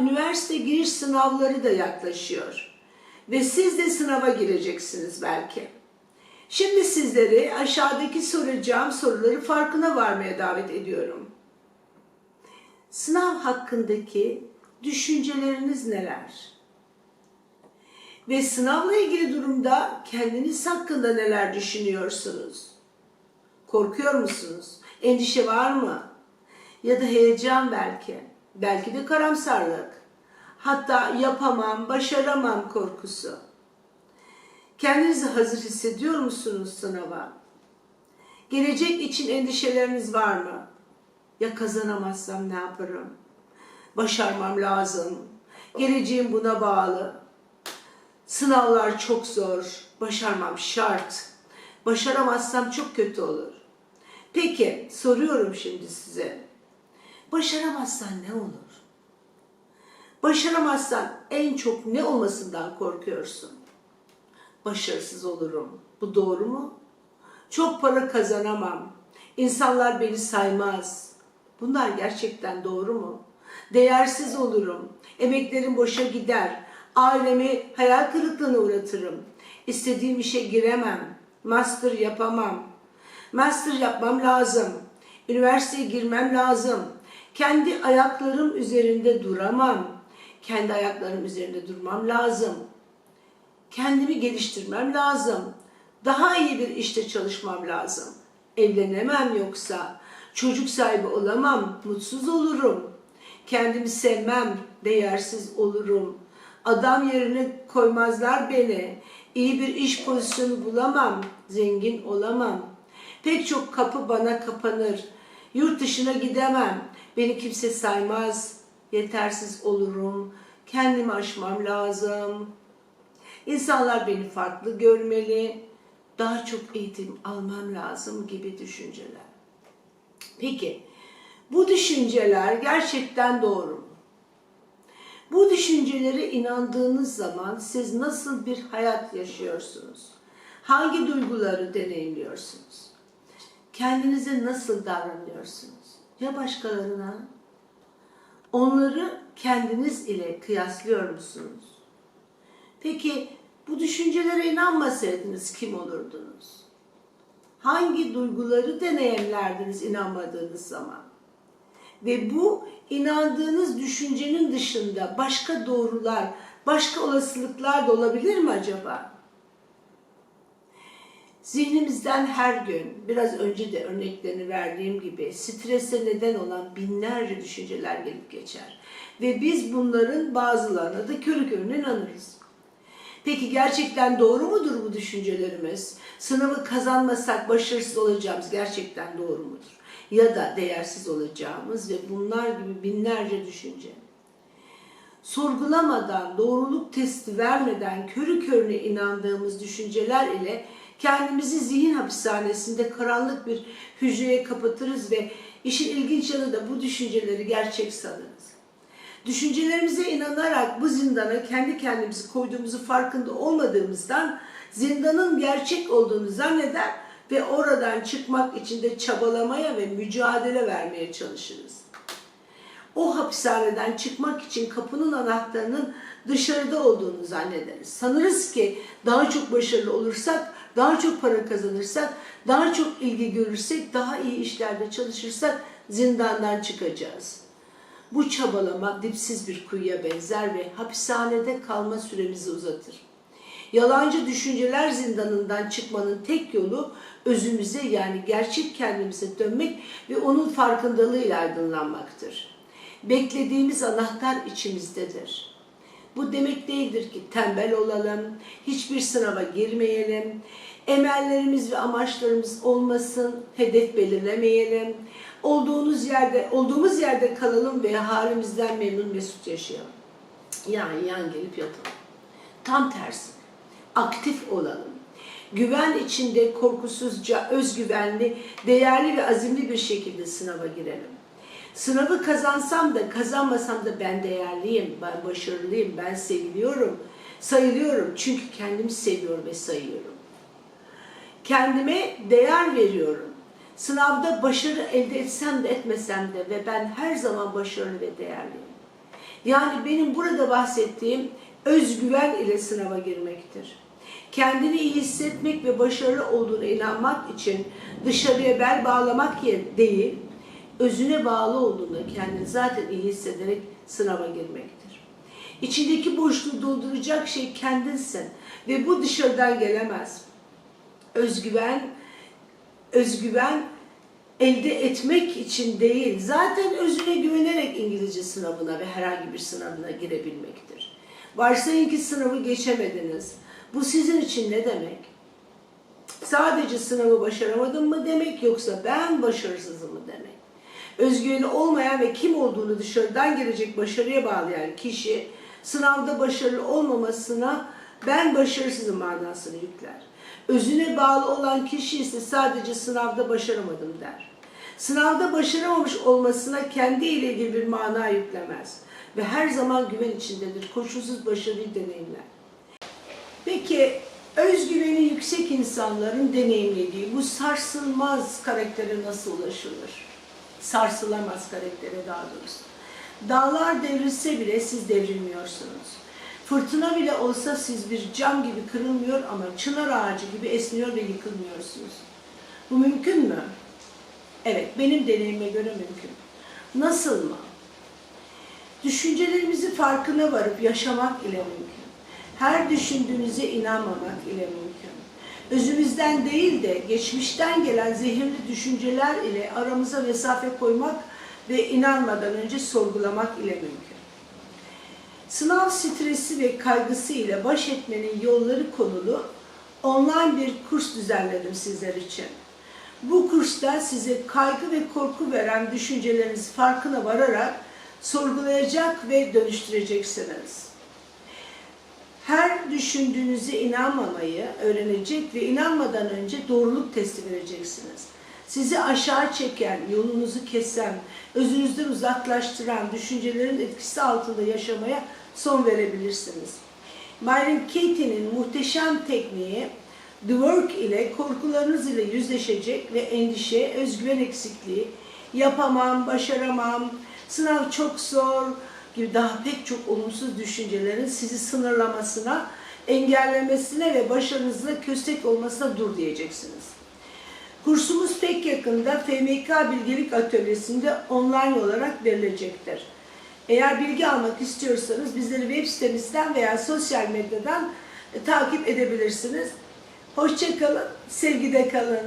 üniversite giriş sınavları da yaklaşıyor. Ve siz de sınava gireceksiniz belki. Şimdi sizleri aşağıdaki soracağım soruları farkına varmaya davet ediyorum. Sınav hakkındaki düşünceleriniz neler? Ve sınavla ilgili durumda kendiniz hakkında neler düşünüyorsunuz? Korkuyor musunuz? Endişe var mı? Ya da heyecan belki. Belki de karamsarlık. Hatta yapamam, başaramam korkusu. Kendinizi hazır hissediyor musunuz sınava? Gelecek için endişeleriniz var mı? Ya kazanamazsam ne yaparım? Başarmam lazım. Geleceğim buna bağlı. Sınavlar çok zor. Başarmam şart. Başaramazsam çok kötü olur. Peki soruyorum şimdi size. Başaramazsan ne olur? Başaramazsan en çok ne olmasından korkuyorsun? Başarısız olurum. Bu doğru mu? Çok para kazanamam. İnsanlar beni saymaz. Bunlar gerçekten doğru mu? Değersiz olurum. Emeklerim boşa gider. Ailemi hayal kırıklığına uğratırım. İstediğim işe giremem. Master yapamam. Master yapmam lazım. Üniversiteye girmem lazım. Kendi ayaklarım üzerinde duramam. Kendi ayaklarım üzerinde durmam lazım. Kendimi geliştirmem lazım. Daha iyi bir işte çalışmam lazım. Evlenemem yoksa. Çocuk sahibi olamam, mutsuz olurum. Kendimi sevmem, değersiz olurum. Adam yerine koymazlar beni. İyi bir iş pozisyonu bulamam, zengin olamam. Pek çok kapı bana kapanır. Yurt dışına gidemem. Beni kimse saymaz. Yetersiz olurum. Kendimi aşmam lazım. İnsanlar beni farklı görmeli. Daha çok eğitim almam lazım gibi düşünceler. Peki bu düşünceler gerçekten doğru mu? Bu düşüncelere inandığınız zaman siz nasıl bir hayat yaşıyorsunuz? Hangi duyguları deneyimliyorsunuz? Kendinize nasıl davranıyorsunuz? Ya başkalarına? Onları kendiniz ile kıyaslıyor musunuz? Peki bu düşüncelere inanmasaydınız kim olurdunuz? Hangi duyguları deneyimlerdiniz inanmadığınız zaman? Ve bu inandığınız düşüncenin dışında başka doğrular, başka olasılıklar da olabilir mi acaba? Zihnimizden her gün, biraz önce de örneklerini verdiğim gibi strese neden olan binlerce düşünceler gelip geçer. Ve biz bunların bazılarına da körü körüne inanırız. Peki gerçekten doğru mudur bu düşüncelerimiz? Sınavı kazanmasak başarısız olacağımız gerçekten doğru mudur? Ya da değersiz olacağımız ve bunlar gibi binlerce düşünce. Sorgulamadan, doğruluk testi vermeden körü körüne inandığımız düşünceler ile kendimizi zihin hapishanesinde karanlık bir hücreye kapatırız ve işin ilginç yanı da bu düşünceleri gerçek sanırız. Düşüncelerimize inanarak bu zindana kendi kendimizi koyduğumuzu farkında olmadığımızdan zindanın gerçek olduğunu zanneder ve oradan çıkmak için de çabalamaya ve mücadele vermeye çalışırız. O hapishaneden çıkmak için kapının anahtarının dışarıda olduğunu zannederiz. Sanırız ki daha çok başarılı olursak, daha çok para kazanırsak, daha çok ilgi görürsek, daha iyi işlerde çalışırsak zindandan çıkacağız. Bu çabalama dipsiz bir kuyuya benzer ve hapishanede kalma süremizi uzatır. Yalancı düşünceler zindanından çıkmanın tek yolu özümüze yani gerçek kendimize dönmek ve onun farkındalığıyla aydınlanmaktır. Beklediğimiz anahtar içimizdedir. Bu demek değildir ki tembel olalım, hiçbir sınava girmeyelim, emellerimiz ve amaçlarımız olmasın, hedef belirlemeyelim, olduğunuz yerde, olduğumuz yerde kalalım ve halimizden memnun mesut yaşayalım. Yani yan gelip yatalım. Tam tersi, aktif olalım. Güven içinde korkusuzca, özgüvenli, değerli ve azimli bir şekilde sınava girelim. Sınavı kazansam da kazanmasam da ben değerliyim, ben başarılıyım, ben seviliyorum, sayılıyorum. Çünkü kendimi seviyorum ve sayıyorum. Kendime değer veriyorum. Sınavda başarı elde etsem de etmesem de ve ben her zaman başarılı ve değerliyim. Yani benim burada bahsettiğim özgüven ile sınava girmektir. Kendini iyi hissetmek ve başarılı olduğuna inanmak için dışarıya bel bağlamak değil, özüne bağlı olduğunda kendini zaten iyi hissederek sınava girmektir. İçindeki boşluğu dolduracak şey kendinsin ve bu dışarıdan gelemez. Özgüven, özgüven elde etmek için değil, zaten özüne güvenerek İngilizce sınavına ve herhangi bir sınavına girebilmektir. Varsayın ki sınavı geçemediniz. Bu sizin için ne demek? Sadece sınavı başaramadım mı demek yoksa ben başarısızım mı demek? Özgüveni olmayan ve kim olduğunu dışarıdan gelecek başarıya bağlayan kişi sınavda başarılı olmamasına ben başarısızım manasını yükler. Özüne bağlı olan kişi ise sadece sınavda başaramadım der. Sınavda başaramamış olmasına kendi ile ilgili bir mana yüklemez ve her zaman güven içindedir. Koşulsuz başarıyı deneyimler. Peki özgüveni yüksek insanların deneyimlediği bu sarsılmaz karaktere nasıl ulaşılır? Sarsılamaz karaktere daha doğrusu. Dağlar devrilse bile siz devrilmiyorsunuz. Fırtına bile olsa siz bir cam gibi kırılmıyor ama çınar ağacı gibi esniyor ve yıkılmıyorsunuz. Bu mümkün mü? Evet, benim deneyime göre mümkün. Nasıl mı? Düşüncelerimizi farkına varıp yaşamak ile mümkün. Her düşündüğünüze inanmamak ile mümkün. Özümüzden değil de geçmişten gelen zehirli düşünceler ile aramıza mesafe koymak ve inanmadan önce sorgulamak ile mümkün. Sınav stresi ve kaygısı ile baş etmenin yolları konulu online bir kurs düzenledim sizler için. Bu kursta size kaygı ve korku veren düşünceleriniz farkına vararak sorgulayacak ve dönüştüreceksiniz. Her düşündüğünüze inanmamayı öğrenecek ve inanmadan önce doğruluk testi vereceksiniz. Sizi aşağı çeken, yolunuzu kesen, özünüzden uzaklaştıran düşüncelerin etkisi altında yaşamaya son verebilirsiniz. Myron Katie'nin muhteşem tekniği The Work ile korkularınız ile yüzleşecek ve endişe, özgüven eksikliği, yapamam, başaramam, sınav çok zor gibi daha pek çok olumsuz düşüncelerin sizi sınırlamasına, engellemesine ve başarınızla köstek olmasına dur diyeceksiniz. Kursumuz pek yakında FMK Bilgelik Atölyesi'nde online olarak verilecektir. Eğer bilgi almak istiyorsanız bizleri web sitemizden veya sosyal medyadan e, takip edebilirsiniz. Hoşçakalın, sevgide kalın.